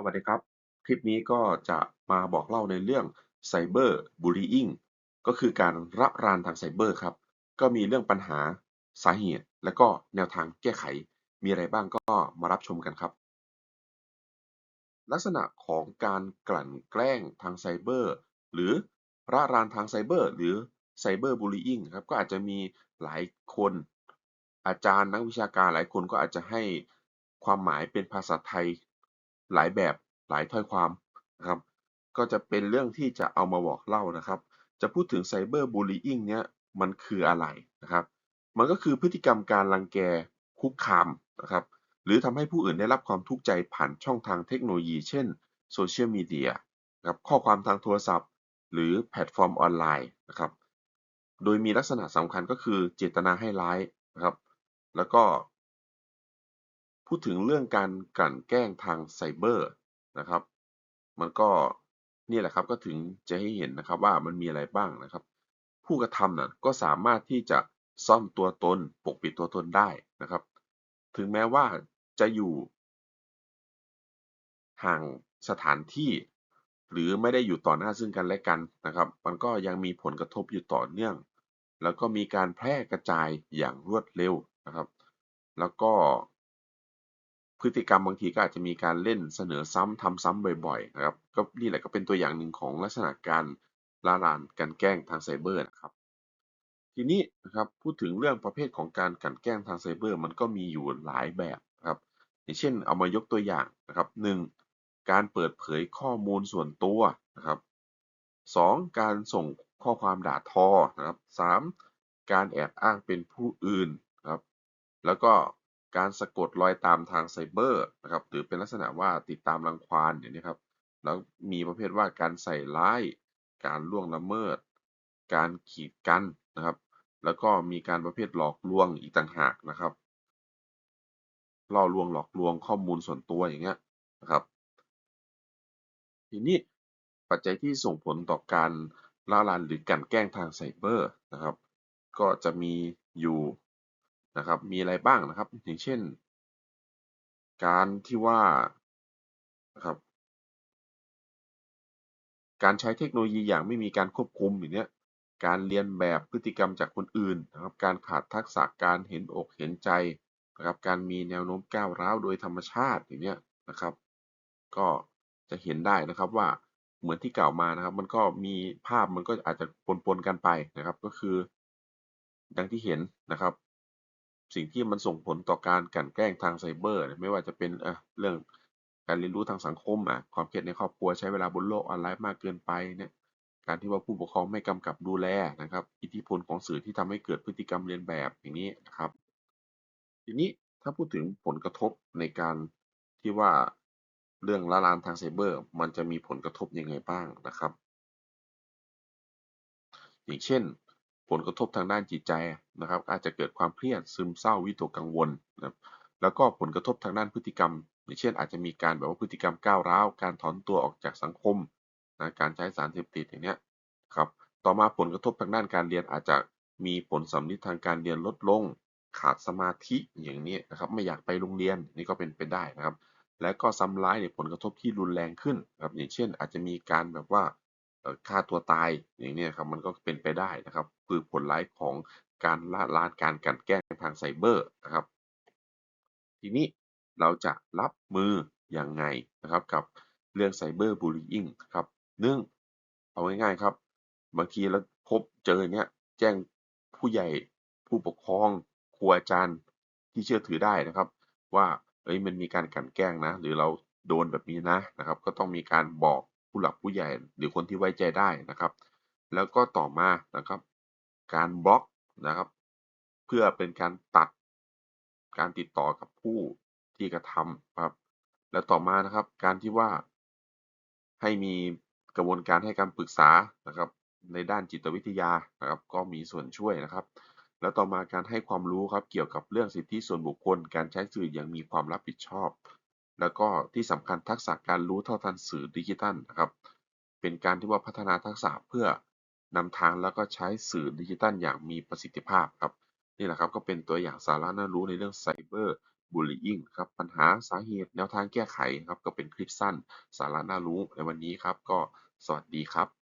สวัสดีครับ คลิปนี้ก็จะมาบอกเล่าในเรื่อง Cyber Bullying ก็คือการระรานทางไซเบอร์ครับ ก็มีเรื่องปัญหาสาเหตุ และก็แนวทางแก้ไข มีอะไรบ้างก็มารับชมกันครับ ลักษณะของการกลั่นแกล้งทางไซเบอร์ หรือระรานทางไซเบอร์ หรือ Cyber Bullying ครับ ก็อาจจะมีหลายคน อาจารย์นักวิชาการหลายคนก็อาจจะให้ความหมายเป็นภาษาไทย หลายแบบหลายถ้อยความนะครับ ก็จะเป็นเรื่องที่จะเอามาบอกเล่านะครับ จะพูดถึงไซเบอร์บูลลี่อิงเนี้ยมันคืออะไรนะครับ มันก็คือพฤติกรรมการรังแกคุกคามนะครับ หรือทำให้ผู้อื่นได้รับความทุกข์ใจผ่านช่องทางเทคโนโลยี เช่นโซเชียลมีเดียนะครับข้อความทางโทรศัพท์ หรือแพลตฟอร์มออนไลน์นะครับ โดยมีลักษณะสำคัญก็คือเจตนาให้ร้ายนะครับ แล้วก็ พูดถึงเรื่องการกลั่นแกล้งทางไซเบอร์นะครับ มันก็นี่แหละครับก็ถึงจะให้เห็นนะครับว่ามันมีอะไรบ้างนะครับ ผู้กระทำน่ะก็สามารถที่จะซ่อนตัวตนปกปิดตัวตนได้นะครับ ถึงแม้ว่าจะอยู่ ห่างสถานที่ หรือไม่ได้อยู่ต่อหน้าซึ่งกันและกันนะครับ มันก็ยังมีผลกระทบอยู่ต่อเนื่อง แล้วก็มีการแพร่กระจายอย่างรวดเร็วนะครับ แล้วก็ พฤติกรรมบางทีก็อาจจะมีการเล่นเสนอซ้ำทำซ้ำบ่อยๆนะครับก็นี่แหละก็เป็นตัวอย่างหนึ่งของลักษณะการล่าลานการแกล้งทางไซเบอร์นะครับ ทีนี้นะครับพูดถึงเรื่องประเภทของการกันแกล้งทางไซเบอร์มันก็มีอยู่หลายแบบครับอย่างเช่นเอามายกตัวอย่างนะครับหนึ่งการเปิดเผยข้อมูลส่วนตัวนะครับสองการส่งข้อความด่าทอนะครับสามการแอบอ้างเป็นผู้อื่นครับ แล้วก็ การสะกดรอยตามทางไซเบอร์นะครับหรือเป็นลักษณะว่าติดตามรังควานอย่างนี้ครับแล้วมีประเภทว่าการใส่ร้าย การล่วงละเมิด การขีดกันนะครับ แล้วก็มีการประเภทหลอกลวงอีกต่างหากนะครับล่อลวงหลอกลวงข้อมูลส่วนตัวอย่างเงี้ยนะครับ ทีนี้ปัจจัยที่ส่งผลต่อการล่าลานหรือการแกล้งทางไซเบอร์นะครับ ก็จะมีอยู่ นะครับ มีอะไรบ้างนะครับ อย่างเช่น การที่ว่านะครับ การใช้เทคโนโลยีอย่างไม่มีการควบคุมอย่างเนี้ย การเรียนแบบพฤติกรรมจากคนอื่นนะครับ การขาดทักษะการเห็นอกเห็นใจนะครับ การมีแนวโน้มก้าวร้าวโดยธรรมชาติอย่างเนี้ยนะครับ ก็จะเห็นได้นะครับว่าเหมือนที่กล่าวมานะครับ มันก็มีภาพมันก็อาจจะปนๆกันไปนะครับ ก็คือ ดังที่เห็นนะครับ สิ่งที่มันส่งผลต่อการกันแกล้งทางไซเบอร์ ไม่ว่าจะเป็นเรื่องการเรียนรู้ทางสังคมอะความเครียดในครอบครัวใช้เวลาบนโลกออนไลน์มากเกินไปเนี่ยการที่ว่าผู้ปกครองไม่กำกับดูแลนะครับ อิทธิพลของสื่อที่ทำให้เกิดพฤติกรรมเรียนแบบอย่างนี้นะครับ ทีนี้ถ้าพูดถึงผลกระทบในการที่ว่าเรื่องละลานทางไซเบอร์ มันจะมีผลกระทบยังไงบ้างนะครับ อย่างเช่น ผลกระทบทางด้านจิตใจนะครับ อาจจะเกิดความเครียดซึมเศร้าวิตกกังวลนะครับแล้วก็ผลกระทบทางด้านพฤติกรรมอย่างเช่นอาจจะมีการแบบว่าพฤติกรรมก้าวร้าว การถอนตัวออกจากสังคมนะการใช้สารเสพติดอย่างเนี้ยครับต่อมาผลกระทบทางด้านการเรียนอาจจะมีผลสำลิดทางการเรียนลดลง ขาดสมาธิอย่างนี้นะครับไม่อยากไปโรงเรียนนี่ก็เป็นไปได้นะครับ และก็ซ้ำร้ายในผลกระทบที่รุนแรงขึ้นครับอย่างเช่น อาจจะมีการแบบว่า ฆ่าตัวตายอย่างนี้ครับมันก็เป็นไปได้นะครับ คือผลร้ายของการละลานการกันแกล้งทางไซเบอร์นะครับ ทีนี้เราจะรับมืออย่างไงนะครับกับเรื่องไซเบอร์บูลลี่ครับเนื่องเอาง่ายๆครับ บางทีเราพบเจอเนี้ยแจ้งผู้ใหญ่ผู้ปกครองครูอาจารย์ที่เชื่อถือได้นะครับ ว่าเอ้ยมันมีการกันแกล้งนะ หรือเราโดนแบบนี้นะนะครับ ก็ต้องมีการบอก ผู้หลักผู้ใหญ่หรือคนที่ไว้ใจได้นะครับ แล้วก็ต่อมานะครับ การบล็อกนะครับ เพื่อเป็นการตัดการติดต่อกับผู้ที่กระทำครับ แล้วต่อมานะครับ การที่ว่า ให้มีกระบวนการให้การปรึกษานะครับ ในด้านจิตวิทยานะครับ ก็มีส่วนช่วยนะครับ แล้วต่อมาการให้ความรู้ครับเกี่ยวกับเรื่องสิทธิส่วนบุคคล การใช้สื่ออย่างมีความรับผิดชอบ แล้วก็ที่สำคัญทักษะการรู้เท่าทันสื่อดิจิทัลนะครับ เป็นการที่ว่าพัฒนาทักษะเพื่อนำทางแล้วก็ใช้สื่อดิจิตัลอย่างมีประสิทธิภาพครับนี่แหละครับก็เป็นตัวอย่างสาระน่ารู้ในเรื่องไซเบอร์บูลลี่อิงครับปัญหาสาเหตุแนวทางแก้ไขครับก็เป็นคลิปสั้นสาระน่ารู้ในวันนี้ครับ ก็สวัสดีครับ